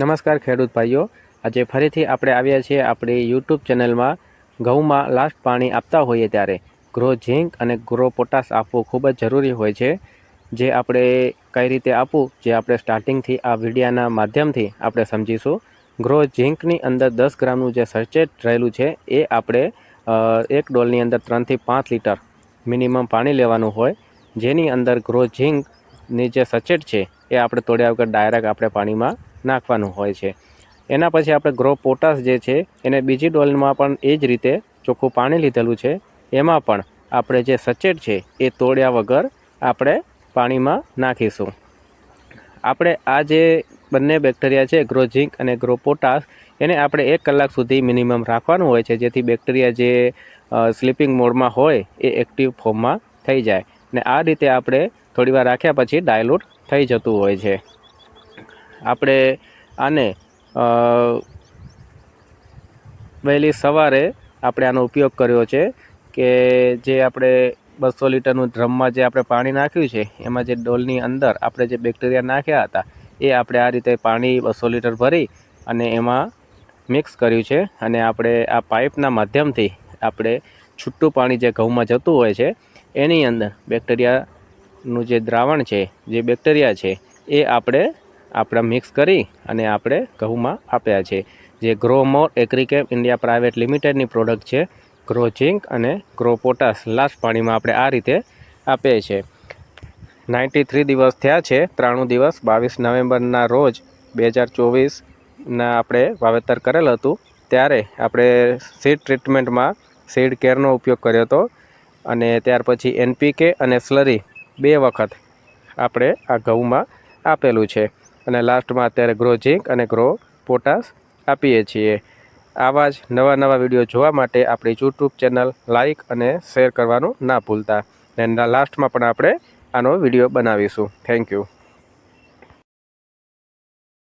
નમસ્કાર ખેડૂત ભાઈઓ. આજે ફરીથી આપણે આવ્યા છીએ આપણી યુટ્યુબ ચેનલમાં. ઘઉંમાં લાસ્ટ પાણી આપતા હોઈએ ત્યારે. ગ્રો ઝીંક અને ગ્રો પોટાશ આપવું ખૂબ જ જરૂરી હોય છે. જે આપણે કઈ રીતે આપવું, જે આપણે સ્ટાર્ટિંગથી આ વિડીયાના માધ્યમથી આપણે સમજીશું. ગ્રો ઝીંકની અંદર દસ ગ્રામનું જે સચેટ રહેલું છે, એ આપણે એક ડોલની અંદર ત્રણથી પાંચ લીટર મિનિમમ પાણી લેવાનું હોય. જેની અંદર ગ્રો ઝીંકની જે સચેટ છે, એ આપણે તોડ્યા વગર ડાયરેક્ટ આપણે પાણીમાં નાખવાનું હોય છે. એના પછી આપણે ગ્રો પોટાશ જે છે, એને બીજી ડોલમાં પણ એ જ રીતે ચોખ્ખું પાણી લીધેલું છે. એમાં પણ આપણે જે સચેટ છે, એ તોડ્યા વગર આપણે પાણીમાં નાખીશું. આપણે આ જે બંને બેક્ટેરિયા છે ગ્રો ઝીંક અને ગ્રો પોટાશ એને આપણે એક કલાક સુધી મિનિમમ રાખવાનું હોય છે, જેથી બેક્ટેરિયા જે સ્લીપિંગ મોડમાં હોય, એ એક્ટિવ ફોર્મમાં થઈ જાય. ને આ રીતે આપણે થોડીવાર રાખ્યા પછી ડાયલ્યુટ થઈ જતું હોય છે. આપણે આને વહેલી સવારે આપણે આનો ઉપયોગ કર્યો છે કે જે આપણે બસો લીટરનું ડ્રમમાં જે આપણે પાણી નાખ્યું છે, એમાં જે ડોલની અંદર આપણે જે બેક્ટેરિયા નાખ્યા હતા, એ આપણે આ રીતે પાણી બસો લીટર ભરી અને એમાં મિક્સ કર્યું છે અને આપણે આ પાઇપના માધ્યમથી આપણે છૂટું પાણી જે ઘઉંમાં જતું હોય છે, એની અંદર બેક્ટેરિયાનું જે દ્રાવણ છે, જે બેક્ટેરિયા છે, એ આપણે આપણે મિક્સ કરી અને આપણે ઘઉંમાં આપ્યા છે. જે Grow More Agrichem India private લિમિટેડની product છે. ગ્રો ઝિંક અને ગ્રો પોટાશ લાસ્ટ પાણીમાં આપણે આ રીતે આપીએ છીએ. નાઇન્ટી થ્રી દિવસ થયા છે. ત્રાણું દિવસ, બાવીસ નવેમ્બરના રોજ બે હજાર ચોવીસના આપણે વાવેતર કરેલ હતું. ત્યારે આપણે સીડ ટ્રીટમેન્ટમાં સીડ કેરનો ઉપયોગ કર્યો હતો. અને ત્યાર પછી એનપીકે અને સ્લરી બે વખત આપણે આ ઘઉંમાં આપેલું છે. અને લાસ્ટમાં અત્યારે ગ્રો ઝીંક અને ગ્રો પોટાશ આપીએ છીએ. આવા જ નવા નવા વીડિયો જોવા માટે આપણી યુટ્યુબ ચેનલ લાઇક અને શેર કરવાનું ના ભૂલતા. અને લાસ્ટમાં પણ આપણે આનો વીડિયો બનાવીશું. Thank you